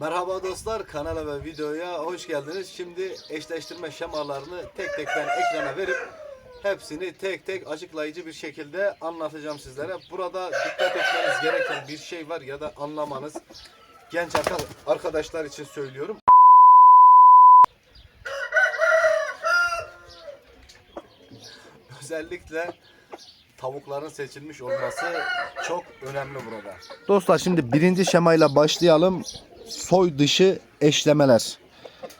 Merhaba dostlar kanala ve videoya hoş geldiniz. Şimdi eşleştirme şemalarını tek tek ben ekrana verip hepsini tek tek açıklayıcı bir şekilde anlatacağım sizlere. Burada dikkat etmeniz gereken bir şey var ya da anlamanız genç arka- arkadaşlar için söylüyorum. Özellikle tavukların seçilmiş olması çok önemli burada. Dostlar şimdi birinci şemayla başlayalım. Soy dışı eşlemeler.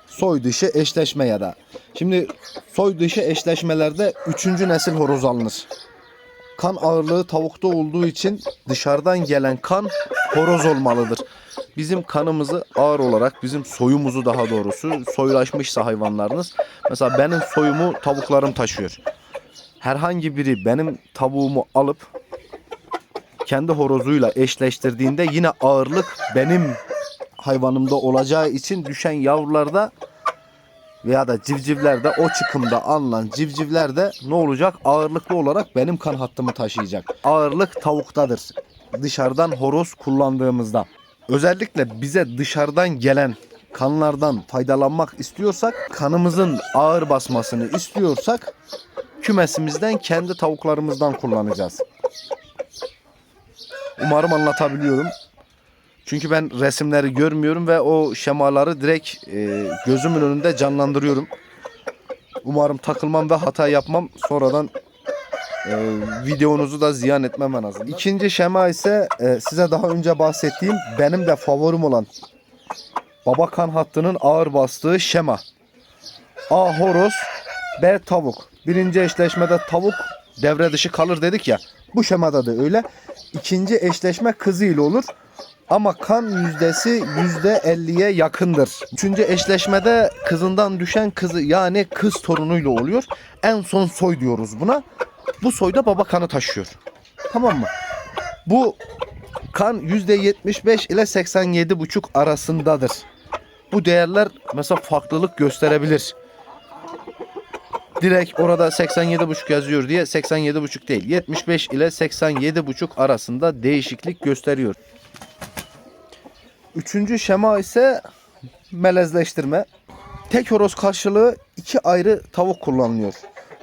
Soy dışı eşleşme ya da. Şimdi soy dışı eşleşmelerde üçüncü nesil horoz alınır. Kan ağırlığı tavukta olduğu için dışarıdan gelen kan horoz olmalıdır. Bizim kanımızı ağır olarak, bizim soyumuzu daha doğrusu soylaşmışsa hayvanlarınız. Mesela benim soyumu tavuklarım taşıyor. Herhangi biri benim tavuğumu alıp kendi horozuyla eşleştirdiğinde yine ağırlık benim hayvanımda olacağı için düşen yavrularda veya da civcivlerde o çıkımda alınan civcivlerde ne olacak? Ağırlıklı olarak benim kan hattımı taşıyacak. Ağırlık tavuktadır. Dışarıdan horoz kullandığımızda. Özellikle bize dışarıdan gelen kanlardan faydalanmak istiyorsak, kanımızın ağır basmasını istiyorsak kümesimizden kendi tavuklarımızdan kullanacağız. Umarım anlatabiliyorum. Çünkü ben resimleri görmüyorum ve o şemaları direkt e, gözümün önünde canlandırıyorum. Umarım takılmam ve hata yapmam. Sonradan e, videonuzu da ziyan etmem en azından. İkinci şema ise e, size daha önce bahsettiğim benim de favorim olan baba kan hattının ağır bastığı şema. A horoz, B tavuk. Birinci eşleşmede tavuk devre dışı kalır dedik ya. Bu şemada da öyle. İkinci eşleşme kızı ile olur. Ama kan yüzdesi yüzde elliye yakındır. Üçüncü eşleşmede kızından düşen kızı yani kız torunuyla oluyor. En son soy diyoruz buna. Bu soyda baba kanı taşıyor. Tamam mı? Bu kan yüzde yetmiş beş ile 87 buçuk arasındadır. Bu değerler mesela farklılık gösterebilir direkt orada 87,5 yazıyor diye 87,5 değil. 75 ile 87,5 arasında değişiklik gösteriyor. Üçüncü şema ise melezleştirme. Tek horoz karşılığı iki ayrı tavuk kullanılıyor.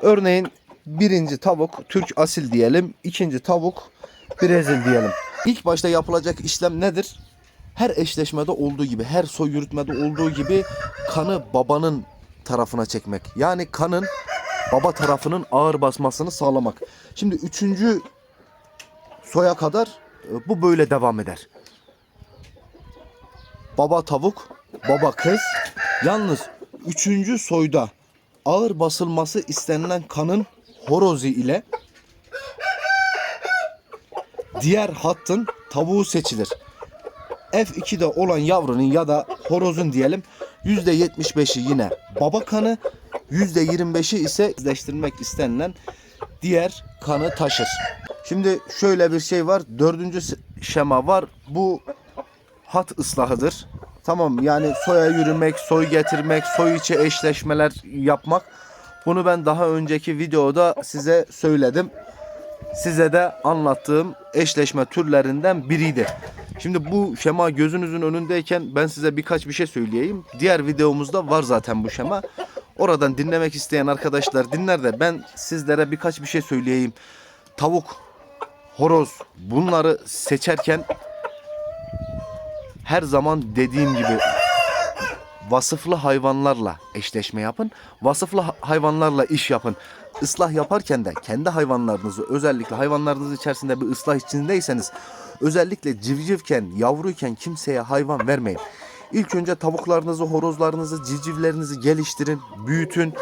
Örneğin birinci tavuk Türk asil diyelim. ikinci tavuk Brezil diyelim. İlk başta yapılacak işlem nedir? Her eşleşmede olduğu gibi, her soy yürütmede olduğu gibi kanı babanın tarafına çekmek. Yani kanın baba tarafının ağır basmasını sağlamak. Şimdi üçüncü soya kadar e, bu böyle devam eder. Baba tavuk, baba kız. Yalnız üçüncü soyda ağır basılması istenilen kanın horozi ile diğer hattın tavuğu seçilir. F2'de olan yavrunun ya da horozun diyelim %75'i yine baba kanı, %25'i ise izleştirmek istenilen diğer kanı taşır. Şimdi şöyle bir şey var. Dördüncü şema var. Bu hat ıslahıdır. Tamam yani soya yürümek, soy getirmek, soy içi eşleşmeler yapmak. Bunu ben daha önceki videoda size söyledim. Size de anlattığım eşleşme türlerinden biriydi. Şimdi bu şema gözünüzün önündeyken ben size birkaç bir şey söyleyeyim. Diğer videomuzda var zaten bu şema. Oradan dinlemek isteyen arkadaşlar dinler de ben sizlere birkaç bir şey söyleyeyim. Tavuk, horoz bunları seçerken her zaman dediğim gibi vasıflı hayvanlarla eşleşme yapın. Vasıflı ha- hayvanlarla iş yapın. Islah yaparken de kendi hayvanlarınızı özellikle hayvanlarınız içerisinde bir ıslah içindeyseniz özellikle civcivken, yavruyken kimseye hayvan vermeyin. İlk önce tavuklarınızı, horozlarınızı, civcivlerinizi geliştirin, büyütün.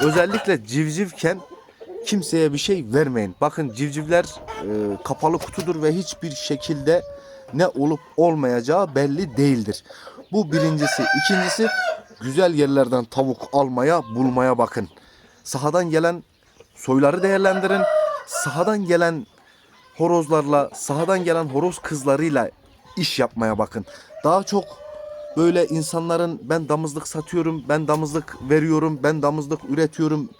Özellikle civcivken kimseye bir şey vermeyin. Bakın civcivler e, kapalı kutudur ve hiçbir şekilde ne olup olmayacağı belli değildir. Bu birincisi. İkincisi güzel yerlerden tavuk almaya, bulmaya bakın. Sahadan gelen soyları değerlendirin. Sahadan gelen horozlarla, sahadan gelen horoz kızlarıyla iş yapmaya bakın. Daha çok böyle insanların ben damızlık satıyorum, ben damızlık veriyorum, ben damızlık üretiyorum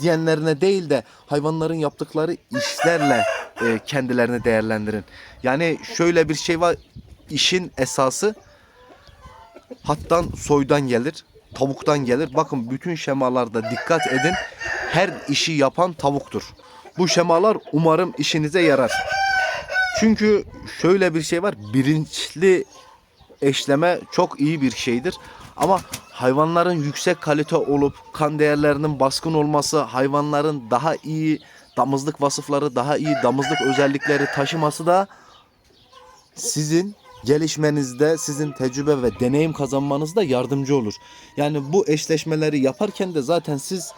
diyenlerine değil de hayvanların yaptıkları işlerle e, kendilerini değerlendirin. Yani şöyle bir şey var, işin esası hattan soydan gelir, tavuktan gelir. Bakın bütün şemalarda dikkat edin. Her işi yapan tavuktur. Bu şemalar umarım işinize yarar. Çünkü şöyle bir şey var. Bilinçli eşleme çok iyi bir şeydir. Ama hayvanların yüksek kalite olup kan değerlerinin baskın olması, hayvanların daha iyi damızlık vasıfları, daha iyi damızlık özellikleri taşıması da sizin gelişmenizde, sizin tecrübe ve deneyim kazanmanızda yardımcı olur. Yani bu eşleşmeleri yaparken de zaten siz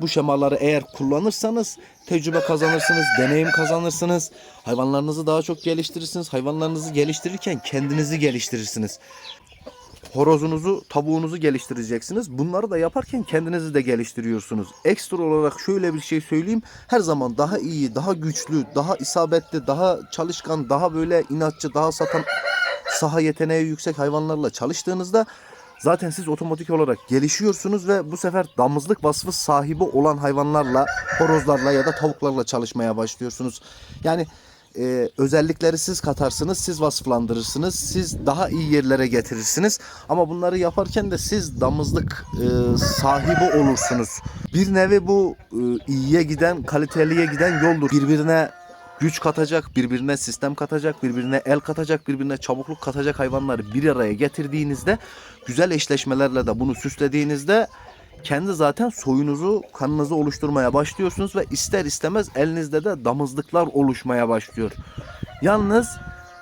bu şemaları eğer kullanırsanız tecrübe kazanırsınız, deneyim kazanırsınız. Hayvanlarınızı daha çok geliştirirsiniz. Hayvanlarınızı geliştirirken kendinizi geliştirirsiniz. Horozunuzu, tavuğunuzu geliştireceksiniz. Bunları da yaparken kendinizi de geliştiriyorsunuz. Ekstra olarak şöyle bir şey söyleyeyim. Her zaman daha iyi, daha güçlü, daha isabetli, daha çalışkan, daha böyle inatçı, daha satan saha yeteneği yüksek hayvanlarla çalıştığınızda zaten siz otomatik olarak gelişiyorsunuz ve bu sefer damızlık vasfı sahibi olan hayvanlarla, horozlarla ya da tavuklarla çalışmaya başlıyorsunuz. Yani e, özellikleri siz katarsınız, siz vasıflandırırsınız, siz daha iyi yerlere getirirsiniz. Ama bunları yaparken de siz damızlık e, sahibi olursunuz. Bir nevi bu e, iyiye giden, kaliteliye giden yoldur. Birbirine güç katacak, birbirine sistem katacak, birbirine el katacak, birbirine çabukluk katacak hayvanları bir araya getirdiğinizde, güzel eşleşmelerle de bunu süslediğinizde kendi zaten soyunuzu, kanınızı oluşturmaya başlıyorsunuz ve ister istemez elinizde de damızlıklar oluşmaya başlıyor. Yalnız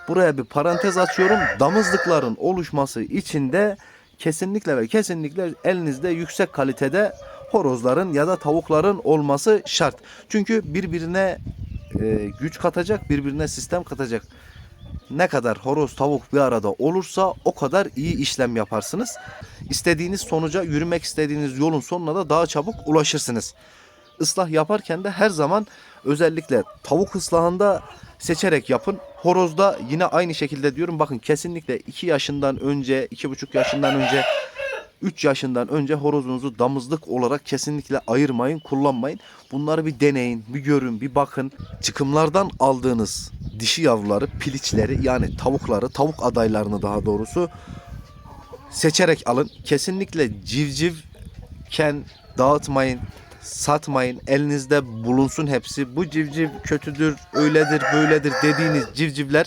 buraya bir parantez açıyorum. Damızlıkların oluşması için de kesinlikle ve kesinlikle elinizde yüksek kalitede horozların ya da tavukların olması şart. Çünkü birbirine e, güç katacak, birbirine sistem katacak. Ne kadar horoz tavuk bir arada olursa o kadar iyi işlem yaparsınız. İstediğiniz sonuca, yürümek istediğiniz yolun sonuna da daha çabuk ulaşırsınız. Islah yaparken de her zaman özellikle tavuk ıslahında seçerek yapın. Horozda yine aynı şekilde diyorum bakın kesinlikle 2 yaşından önce, 2,5 yaşından önce 3 yaşından önce horozunuzu damızlık olarak kesinlikle ayırmayın, kullanmayın. Bunları bir deneyin, bir görün, bir bakın. Çıkımlardan aldığınız dişi yavruları, piliçleri yani tavukları, tavuk adaylarını daha doğrusu seçerek alın. Kesinlikle civcivken dağıtmayın, satmayın. Elinizde bulunsun hepsi. Bu civciv kötüdür, öyledir, böyledir dediğiniz civcivler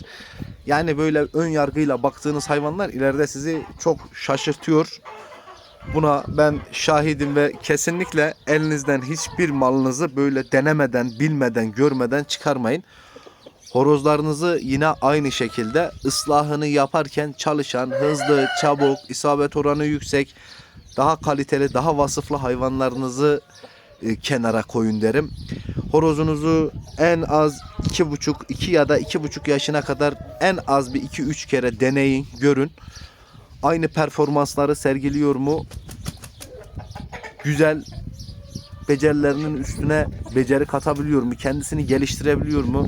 yani böyle ön yargıyla baktığınız hayvanlar ileride sizi çok şaşırtıyor. Buna ben şahidim ve kesinlikle elinizden hiçbir malınızı böyle denemeden, bilmeden, görmeden çıkarmayın. Horozlarınızı yine aynı şekilde ıslahını yaparken çalışan, hızlı, çabuk, isabet oranı yüksek, daha kaliteli, daha vasıflı hayvanlarınızı e, kenara koyun derim. Horozunuzu en az 2,5 2 ya da 2,5 yaşına kadar en az bir 2-3 kere deneyin, görün. Aynı performansları sergiliyor mu? Güzel becerilerinin üstüne beceri katabiliyor mu? Kendisini geliştirebiliyor mu?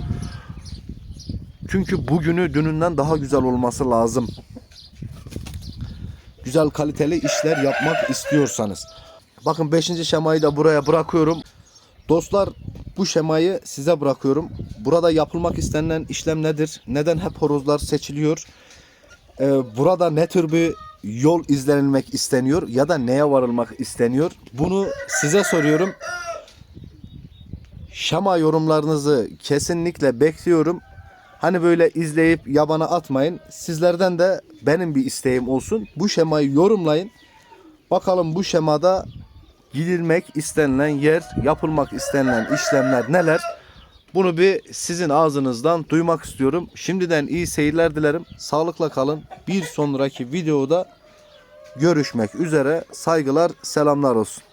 Çünkü bugünü dününden daha güzel olması lazım. Güzel kaliteli işler yapmak istiyorsanız. Bakın 5. şemayı da buraya bırakıyorum. Dostlar bu şemayı size bırakıyorum. Burada yapılmak istenilen işlem nedir? Neden hep horozlar seçiliyor? Ee, burada ne tür bir yol izlenilmek isteniyor ya da neye varılmak isteniyor? Bunu size soruyorum. Şama yorumlarınızı kesinlikle bekliyorum. Hani böyle izleyip yabana atmayın. Sizlerden de benim bir isteğim olsun. Bu şemayı yorumlayın. Bakalım bu şemada gidilmek istenilen yer, yapılmak istenilen işlemler neler? Bunu bir sizin ağzınızdan duymak istiyorum. Şimdiden iyi seyirler dilerim. Sağlıkla kalın. Bir sonraki videoda görüşmek üzere. Saygılar, selamlar olsun.